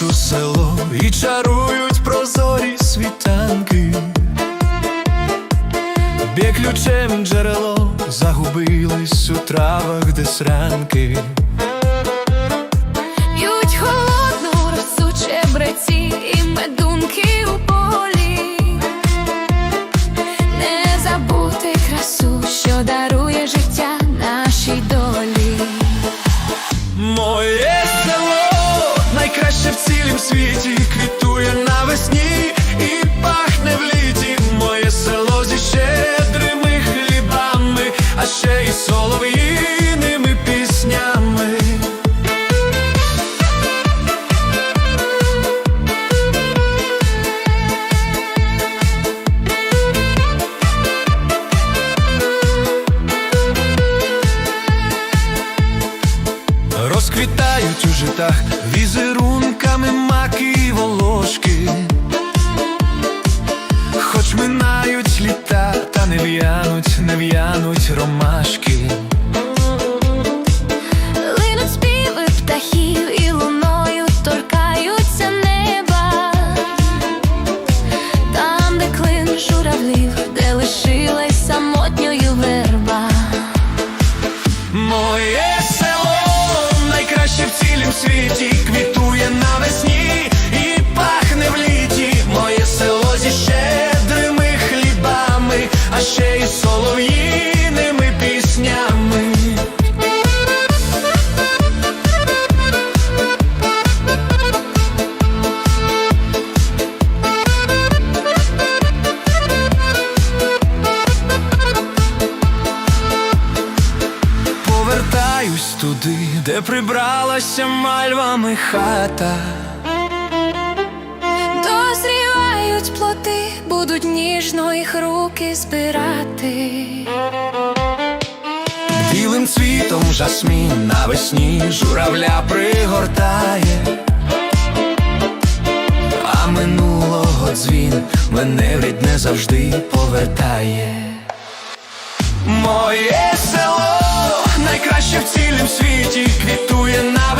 душу село і чарують прозорі світанки. Б'є ключем джерело, загубились у травах, де сранки. Солов'їними піснями. Розквітають у житах візерунками маки й волошки. Хоч минають літа, та не в'януть, не в'януть ромашки. Солов'їними піснями. Повертаюсь туди, де прибралася мальвами хата. Плоти, будуть ніжно їх руки збирати. Білим цвітом жасмін навесні журавля пригортає, а минулого дзвін мене в рідне завжди повертає. Моє село найкраще в цілім світі квітує на